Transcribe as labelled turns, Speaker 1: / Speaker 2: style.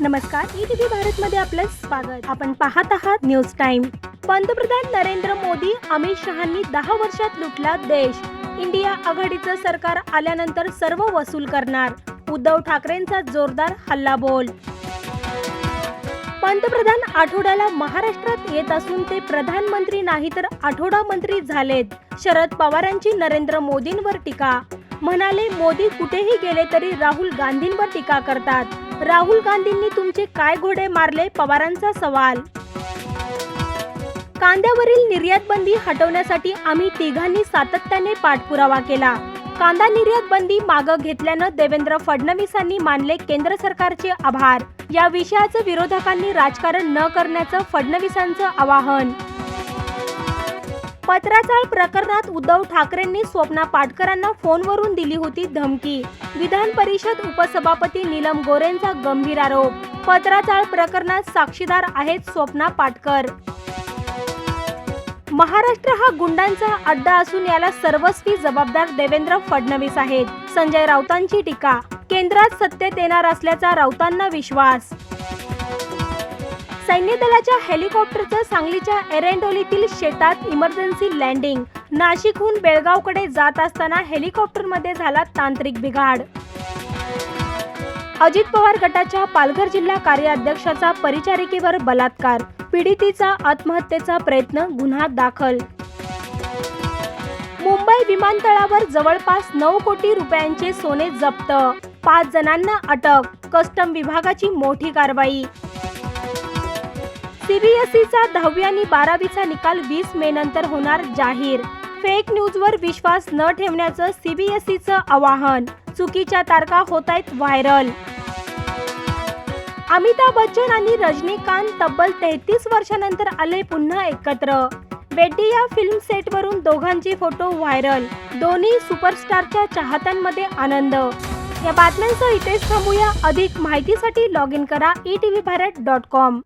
Speaker 1: नमस्कार E TV Bharat मध्ये आपलं स्वागत. आपण पाहत आहात न्यूज टाइम पंतप्रधान नरेंद्र मोदी अमित शहांनी दहा वर्षात लुटला देश. इंडिया आघाडीचं सरकार आल्यानंतर सर्व वसूल करणार. उद्धव ठाकरेंचा जोरदार हल्लाबोल. पंतप्रधान आठवड्याला महाराष्ट्रात येत असून ते प्रधानमंत्री नाही तर आठवडा मंत्री झालेत. शरद पवारांची नरेंद्र मोदींवर टीका. म्हणाले मोदी कुठेही गेले तरी राहुल गांधींवर टीका करतात. राहुल गांधींनी तुमचे काय घोडे मारले पवारांचा सवाल? कांद्यावरील निर्यात बंदी हटवण्यासाठी आम्ही तिघांनी सातत्याने पाठपुरावा केला. कांदा निर्यात बंदी मागं घेतल्यानं देवेंद्र फडणवीसांनी मानले केंद्र सरकारचे आभार. या विषयाचं विरोधकांनी राजकारण न करण्याचं फडणवीसांचं आवाहन. पत्राचाळ प्रकरणात उद्धव ठाकरेंनी स्वप्ना पाटकरांना फोनवरून दिली होती धमकी. विधान परिषद उपसभापती नीलम गोरेंचा गंभीर आरोप. पत्राचाळ प्रकरणात साक्षीदार आहेत स्वप्ना पाटकर. महाराष्ट्र हा गुंडांचा अड्डा असून याला सर्वस्वी जबाबदार देवेंद्र फडणवीस आहेत. संजय राऊतांची टीका. केंद्रात सत्तेत येणार असल्याचा राऊतांना विश्वास. सैन्य दलाच्या हेलिकॉप्टरचं सांगलीच्या एरेंडोलीतील शेतात इमर्जन्सी लँडिंग. नाशिकहून बेळगावकडे जात असताना हेलिकॉप्टरमध्ये झाला तांत्रिक बिघाड. अजित पवार गटाच्या पालघर जिल्हा कार्याध्यक्षाचा परिचारिकेवर बलात्कार. पीडितीचा आत्महत्येचा प्रयत्न गुन्हा दाखल. मुंबई विमानतळावर जवळपास नऊ कोटी रुपयांचे सोने जप्त. पाच जणांना अटक. कस्टम विभागाची मोठी कारवाई. सीबीएसईचा दहावी आणि बारावीचा निकाल वीस मे नंतर होणार जाहीर. फेक न्यूजवर विश्वास न ठेवण्याचं सीबीएसईचं आवाहन. चुकीच्या तारखा होत आहेत व्हायरल. अमिताभ बच्चन आणि रजनीकांत तब्बल तेहतीस वर्षानंतर आले पुन्हा एकत्र. बेड्डी या फिल्म सेटवरून दोघांचे फोटो व्हायरल. दोन्ही सुपरस्टारच्या चाहत्यांमध्ये आनंद. या बातम्यांसह इथेच थांबूया. अधिक माहितीसाठी लॉग इन करा E T V Bharat dot com